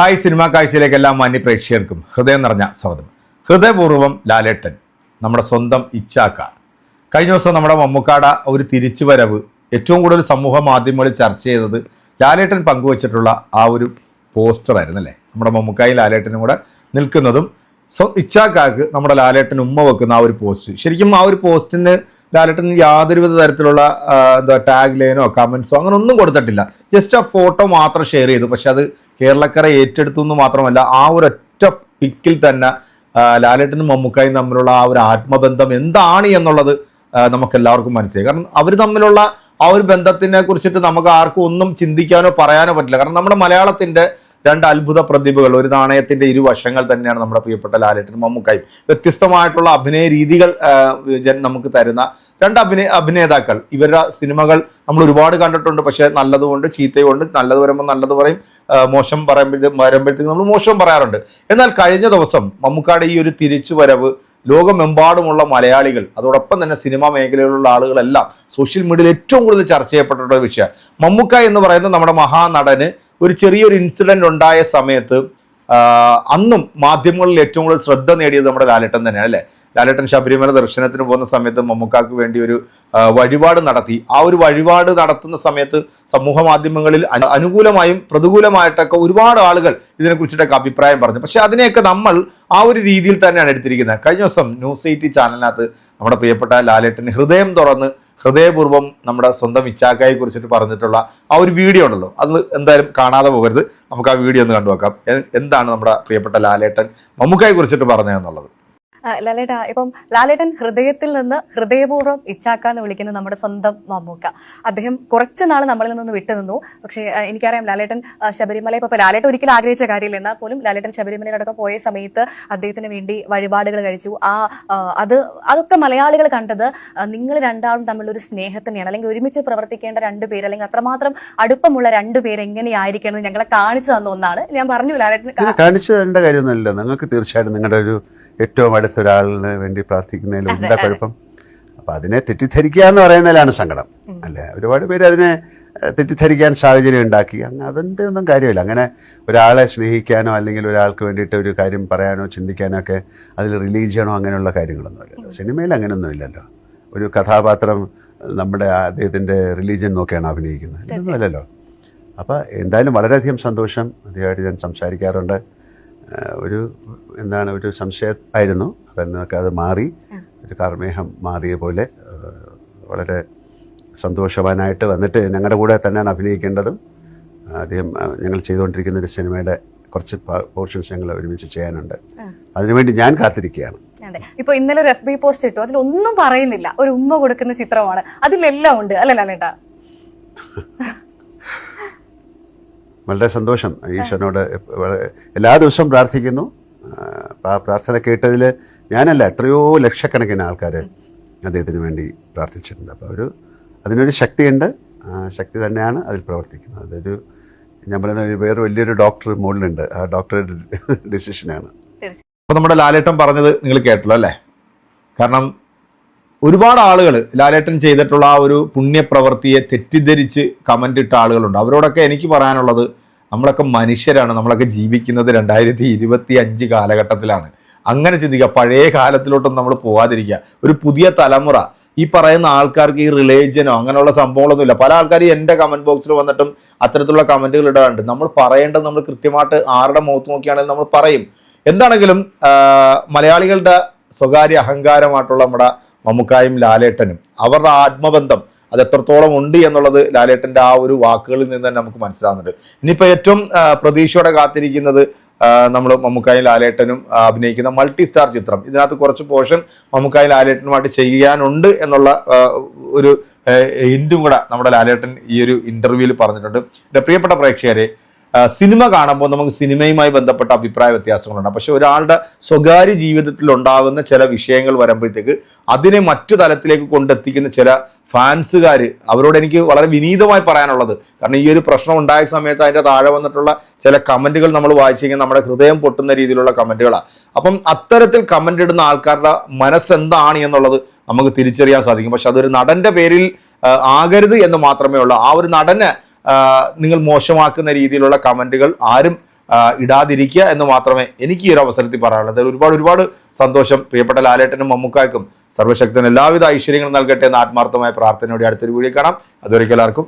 Hi cinema കാഴ്ചയിലേക്ക് എല്ലാ മാന്യ പ്രേക്ഷകർക്കും ഹൃദയം നിറഞ്ഞ സ്വാഗതം. ഹൃദയപൂർവം ലാലേട്ടൻ നമ്മുടെ സ്വന്തം ഇച്ചാക്ക കഴിഞ്ഞ ദിവസം നമ്മുടെ മമ്മൂക്കാട ഒരു തിരിച്ചുവരവ് ഏറ്റവും കൂടുതൽ സമൂഹ മാധ്യമങ്ങളിൽ ചർച്ച ചെയ്തത് ലാലേട്ടൻ പങ്കുവച്ചിട്ടുള്ള ആ ഒരു പോസ്റ്ററായിരുന്നു അല്ലേ? നമ്മുടെ മമ്മൂക്കായും ലാലേട്ടനും കൂടെ നിൽക്കുന്നതും സോ ഇച്ചാക്കാക്ക് നമ്മുടെ ലാലേട്ടൻ ഉമ്മ വെക്കുന്ന ആ ഒരു പോസ്റ്റ്. ശരിക്കും ആ ഒരു പോസ്റ്റിന് ലാലേട്ടൻ യാതൊരുവിധ തരത്തിലുള്ള എന്താ ടാഗ് ലൈനോ കമൻസോ അങ്ങനെ ഒന്നും കൊടുത്തിട്ടില്ല. ജസ്റ്റ് ആ ഫോട്ടോ മാത്രം ഷെയർ ചെയ്തു. പക്ഷെ അത് കേരളക്കര ഏറ്റെടുത്തു എന്ന് മാത്രമല്ല ആ ഒരൊറ്റ പിക്കിൽ തന്നെ ലാലേട്ടനും മമ്മൂക്കായും തമ്മിലുള്ള ആ ഒരു ആത്മബന്ധം എന്താണ് എന്നുള്ളത് നമുക്ക് എല്ലാവർക്കും മനസ്സിലായി. കാരണം അവർ തമ്മിലുള്ള ആ ഒരു ബന്ധത്തിനെ കുറിച്ചിട്ട് നമുക്ക് ആർക്കും ഒന്നും ചിന്തിക്കാനോ പറയാനോ പറ്റില്ല. കാരണം നമ്മുടെ മലയാളത്തിന്റെ രണ്ട് അത്ഭുത പ്രതിഭകൾ ഒരു നാണയത്തിന്റെ ഇരുവശങ്ങൾ തന്നെയാണ് നമ്മുടെ പ്രിയപ്പെട്ട ലാലേട്ടൻ മമ്മൂക്കായും. വ്യത്യസ്തമായിട്ടുള്ള അഭിനയ രീതികൾ നമുക്ക് തരുന്ന രണ്ട് അഭിനയ അഭിനേതാക്കൾ. ഇവരുടെ സിനിമകൾ നമ്മൾ ഒരുപാട് കണ്ടിട്ടുണ്ട് പക്ഷേ നല്ലതുകൊണ്ട് ചീത്തയുണ്ട് നല്ലത് വരുമ്പോൾ നല്ലത് പറയും മോശം പറയുമ്പോഴത്തേക്ക് വരുമ്പോഴത്തേക്ക് നമ്മൾ മോശം പറയാറുണ്ട്. എന്നാൽ കഴിഞ്ഞ ദിവസം മമ്മൂക്കാട് ഈ ഒരു തിരിച്ചു വരവ് ലോകമെമ്പാടുമുള്ള മലയാളികൾ അതോടൊപ്പം തന്നെ സിനിമാ മേഖലയിലുള്ള ആളുകളെല്ലാം സോഷ്യൽ മീഡിയയിൽ ഏറ്റവും കൂടുതൽ ചർച്ച ചെയ്യപ്പെട്ടിട്ടുള്ള വിഷയം. മമ്മൂക്ക എന്ന് പറയുന്ന നമ്മുടെ മഹാനടന് ഒരു ചെറിയൊരു ഇൻസിഡന്റ് ഉണ്ടായ സമയത്ത് അന്നും മാധ്യമങ്ങളിൽ ഏറ്റവും കൂടുതൽ ശ്രദ്ധ നേടിയത് നമ്മുടെ ലാലേട്ടൻ തന്നെയാണ് അല്ലേ? ലാലേട്ടൻ ശബരിമല ദർശനത്തിന് പോകുന്ന സമയത്ത് മമ്മൂക്കാക്ക് വേണ്ടി ഒരു വഴിപാട് നടത്തി. ആ ഒരു വഴിപാട് നടത്തുന്ന സമയത്ത് സമൂഹ മാധ്യമങ്ങളിൽ അനുകൂലമായും പ്രതികൂലമായിട്ടൊക്കെ ഒരുപാട് ആളുകൾ ഇതിനെക്കുറിച്ചിട്ടൊക്കെ അഭിപ്രായം പറഞ്ഞു. പക്ഷേ അതിനെയൊക്കെ നമ്മൾ ആ ഒരു രീതിയിൽ തന്നെയാണ് എടുത്തിരിക്കുന്നത്. കഴിഞ്ഞ ദിവസം ന്യൂസ് എയ്റ്റി ചാനലിനകത്ത് നമ്മുടെ പ്രിയപ്പെട്ട ലാലേട്ടൻ ഹൃദയം തുറന്ന് ഹൃദയപൂർവം നമ്മുടെ സ്വന്തം ഇച്ചാക്കായെ കുറിച്ചിട്ട് പറഞ്ഞിട്ടുള്ള ആ ഒരു വീഡിയോ ഉണ്ടല്ലോ. അത് എന്തായാലും കാണാതെ പോകരുത്. നമുക്ക് ആ വീഡിയോ ഒന്ന് എ- എന്താണ് നമ്മുടെ പ്രിയപ്പെട്ട ലാലേട്ടൻ മമ്മൂക്കായെ കുറിച്ചിട്ട് പറഞ്ഞതെന്നുള്ളത്? ലാലേട്ടാ ഇപ്പം ലാലേട്ടൻ ഹൃദയത്തിൽ നിന്ന് ഹൃദയപൂർവം ഇച്ചാക്ക എന്ന് വിളിക്കുന്ന നമ്മുടെ സ്വന്തം മമ്മൂക്ക. അദ്ദേഹം കുറച്ച് നാൾ നമ്മളിൽ നിന്ന് വിട്ടുനിന്നു. പക്ഷേ എനിക്കറിയാം ലാലേട്ടൻ ശബരിമല ഇപ്പൊ ലാലേട്ടൻ ഒരിക്കലും ആഗ്രഹിച്ച കാര്യമില്ല. എന്നാൽ പോലും ലാലേട്ടൻ ശബരിമലയിലടക്കം പോയ സമയത്ത് അദ്ദേഹത്തിന് വേണ്ടി വഴിപാടുകൾ കഴിച്ചു. ആ അത് അതൊക്കെ മലയാളികൾ കണ്ടത് നിങ്ങൾ രണ്ടാളും തമ്മിലൊരു സ്നേഹത്തിനെയാണ് അല്ലെങ്കിൽ ഒരുമിച്ച് പ്രവർത്തിക്കേണ്ട രണ്ട് പേര് അല്ലെങ്കിൽ അത്രമാത്രം അടുപ്പമുള്ള രണ്ട് പേര് എങ്ങനെയായിരിക്കണം എന്ന് ഞങ്ങളെ കാണിച്ചു തന്ന ഒന്നാണ്. ഞാൻ പറഞ്ഞു ലാലേട്ടൻ കാണിച്ചു തരേണ്ട കാര്യമൊന്നുമില്ല. നിങ്ങൾക്ക് തീർച്ചയായിട്ടും നിങ്ങളുടെ ഒരു ഏറ്റവും അടുത്ത ഒരാളിന് വേണ്ടി പ്രാർത്ഥിക്കുന്നതിൽ എന്താ കുഴപ്പം? അപ്പം അതിനെ തെറ്റിദ്ധരിക്കുക എന്ന് പറയുന്നതിലാണ് സങ്കടം. അല്ലേ? ഒരുപാട് പേര് അതിനെ തെറ്റിദ്ധരിക്കാൻ സാഹചര്യം ഉണ്ടാക്കി. അങ്ങനെ അതിന്റെ ഒന്നും കാര്യമില്ല. അങ്ങനെ ഒരാളെ സ്നേഹിക്കാനോ അല്ലെങ്കിൽ ഒരാൾക്ക് വേണ്ടിയിട്ട് ഒരു കാര്യം പറയാനോ ചിന്തിക്കാനോ ഒക്കെ അതിൽ റിലീജിയണോ അങ്ങനെയുള്ള കാര്യങ്ങളൊന്നുമില്ല സിനിമയിൽ അങ്ങനെയൊന്നും ഇല്ലല്ലോ. ഒരു കഥാപാത്രം നമ്മുടെ അദ്ദേഹത്തിന്റെ റിലീജിയൻ നോക്കിയാണ് അഭിനയിക്കുന്നത്. ഇതൊന്നും അല്ലല്ലോ. അപ്പോൾ എന്തായാലും വളരെയധികം സന്തോഷം. അദ്ദേഹമായിട്ട് ഞാൻ സംസാരിക്കാറുണ്ട്. ഒരു എന്താണ് ഒരു സംശയമായിരുന്നു. അതെന്നൊക്കെ അത് മാറി. ഒരു കാർമേഹം മാറിയ പോലെ വളരെ സന്തോഷവാനായിട്ട് വന്നിട്ട് ഞങ്ങളുടെ കൂടെ തന്നെയാണ് അഭിനയിക്കേണ്ടതും. ആദ്യം ഞങ്ങൾ ചെയ്തുകൊണ്ടിരിക്കുന്ന ഒരു സിനിമയുടെ കുറച്ച് പോർഷൻസ് ഞങ്ങൾ ഒരുമിച്ച് ചെയ്യാനുണ്ട്. അതിനുവേണ്ടി ഞാൻ കാത്തിരിക്കുകയാണ്. അതെ. ഇപ്പൊ ഇന്നലെ ഒരു എഫ് ബി പോസ്റ്റ് ഇട്ടു. അതിലൊന്നും പറയുന്നില്ല. ഒരു ഉമ്മ കൊടുക്കുന്ന ചിത്രമാണ്. അതിലെല്ലാം ഉണ്ട്. അല്ല ലാലേട്ടാ വളരെ സന്തോഷം. ഈശ്വരനോട് എല്ലാ ദിവസവും പ്രാർത്ഥിക്കുന്നു. ആ പ്രാർത്ഥന കേട്ടതിൽ ഞാനല്ല എത്രയോ ലക്ഷക്കണക്കിന് ആൾക്കാർ അദ്ദേഹത്തിന് വേണ്ടി പ്രാർത്ഥിച്ചിട്ടുണ്ട്. അപ്പോൾ ഒരു അതിനൊരു ശക്തിയുണ്ട്. ആ ശക്തി തന്നെയാണ് അതിൽ പ്രവർത്തിക്കുന്നത്. അതൊരു ഞാൻ പറയുന്ന ഒരു വേറെ വലിയൊരു ഡോക്ടർ മുകളിലുണ്ട്. ആ ഡോക്ടറുടെ ഡിസിഷനാണ്. അപ്പോൾ നമ്മുടെ ലാലേട്ടൻ പറഞ്ഞത് നിങ്ങൾ കേട്ടല്ലോ അല്ലേ? കാരണം ഒരുപാട് ആളുകൾ ലാലേട്ടൻ ചെയ്തിട്ടുള്ള ആ ഒരു പുണ്യപ്രവൃത്തിയെ തെറ്റിദ്ധരിച്ച് കമന്റ് ഇട്ട ആളുകളുണ്ട്. അവരോടൊക്കെ എനിക്ക് പറയാനുള്ളത് നമ്മളൊക്കെ മനുഷ്യരാണ് നമ്മളൊക്കെ ജീവിക്കുന്നത് രണ്ടായിരത്തി ഇരുപത്തി അഞ്ച് കാലഘട്ടത്തിലാണ്. അങ്ങനെ ചിന്തിക്കുക പഴയ കാലത്തിലോട്ടൊന്നും നമ്മൾ പോകാതിരിക്കുക ഒരു പുതിയ തലമുറ ഈ പറയുന്ന ആൾക്കാർക്ക് ഈ റിലേജനോ അങ്ങനെയുള്ള സംഭവങ്ങളൊന്നുമില്ല. പല ആൾക്കാരും എന്റെ കമന്റ് ബോക്സിൽ വന്നിട്ടും അത്തരത്തിലുള്ള കമന്റുകൾ ഇടാറുണ്ട്. നമ്മൾ പറയേണ്ടത് നമ്മൾ കൃത്യമായിട്ട് ആരുടെ മുഖത്ത് നോക്കിയാണെങ്കിൽ നമ്മൾ പറയും. എന്താണെങ്കിലും മലയാളികളുടെ സ്വകാര്യ അഹങ്കാരമായിട്ടുള്ള നമ്മുടെ മമ്മൂക്കായും ലാലേട്ടനും. അവരുടെ ആത്മബന്ധം അത് എത്രത്തോളം ഉണ്ട് എന്നുള്ളത് ലാലേട്ടന്റെ ആ ഒരു വാക്കുകളിൽ നിന്ന് തന്നെ നമുക്ക് മനസ്സിലാവുന്നുണ്ട്. ഇനിയിപ്പോൾ ഏറ്റവും പ്രതീക്ഷയോടെ കാത്തിരിക്കുന്നത് നമ്മൾ മമ്മൂക്കായും ലാലേട്ടനും അഭിനയിക്കുന്ന മൾട്ടി സ്റ്റാർ ചിത്രം. ഇതിനകത്ത് കുറച്ച് പോർഷൻ മമ്മൂക്കായും ലാലേട്ടനുമായിട്ട് ചെയ്യാനുണ്ട് എന്നുള്ള ഒരു ഹിൻഡും കൂടെ നമ്മുടെ ലാലേട്ടൻ ഈ ഒരു ഇന്റർവ്യൂവിൽ പറഞ്ഞിട്ടുണ്ട്. എന്റെ പ്രിയപ്പെട്ട പ്രേക്ഷകരെ സിനിമ കാണുമ്പോൾ നമുക്ക് സിനിമയുമായി ബന്ധപ്പെട്ട അഭിപ്രായ വ്യത്യാസങ്ങളുണ്ട്. പക്ഷെ ഒരാളുടെ സ്വകാര്യ ജീവിതത്തിൽ ഉണ്ടാകുന്ന ചില വിഷയങ്ങൾ വരുമ്പോഴത്തേക്ക് അതിനെ മറ്റു തലത്തിലേക്ക് കൊണ്ടെത്തിക്കുന്ന ചില ഫാൻസുകാർ അവരോട് എനിക്ക് വളരെ വിനീതമായി പറയാനുള്ളത്. കാരണം ഈ ഒരു പ്രശ്നം ഉണ്ടായ സമയത്ത് അതിന്റെ താഴെ വന്നിട്ടുള്ള ചില കമന്റുകൾ നമ്മൾ വായിച്ചു കഴിഞ്ഞാൽ നമ്മുടെ ഹൃദയം പൊട്ടുന്ന രീതിയിലുള്ള കമന്റുകളാണ്. അപ്പം അത്തരത്തിൽ കമന്റ് ഇടുന്ന ആൾക്കാരുടെ മനസ്സെന്താണ് എന്നുള്ളത് നമുക്ക് തിരിച്ചറിയാൻ സാധിക്കും. പക്ഷെ അതൊരു നടന്റെ പേരിൽ ആകരുത് എന്ന് മാത്രമേ ഉള്ളൂ. ആ ഒരു നടനെ നിങ്ങൾ മോശമാക്കുന്ന രീതിയിലുള്ള കമന്റുകൾ ആരും ഇടാതിരിക്കുക എന്ന് മാത്രമേ എനിക്ക് ഈ ഒരു അവസരത്തിൽ പറയാനുള്ളത് ഒരുപാട് ഒരുപാട് സന്തോഷം. പ്രിയപ്പെട്ട ലാലേട്ടനും മമ്മുക്കായ്ക്കും സർവശക്തൻ എല്ലാവിധ ഐശ്വര്യങ്ങളും നൽകട്ടെ എന്ന് ആത്മാർത്ഥമായ പ്രാർത്ഥനയോടെ അടുത്തൊരു വീഡിയോ കാണാം. എല്ലാവർക്കും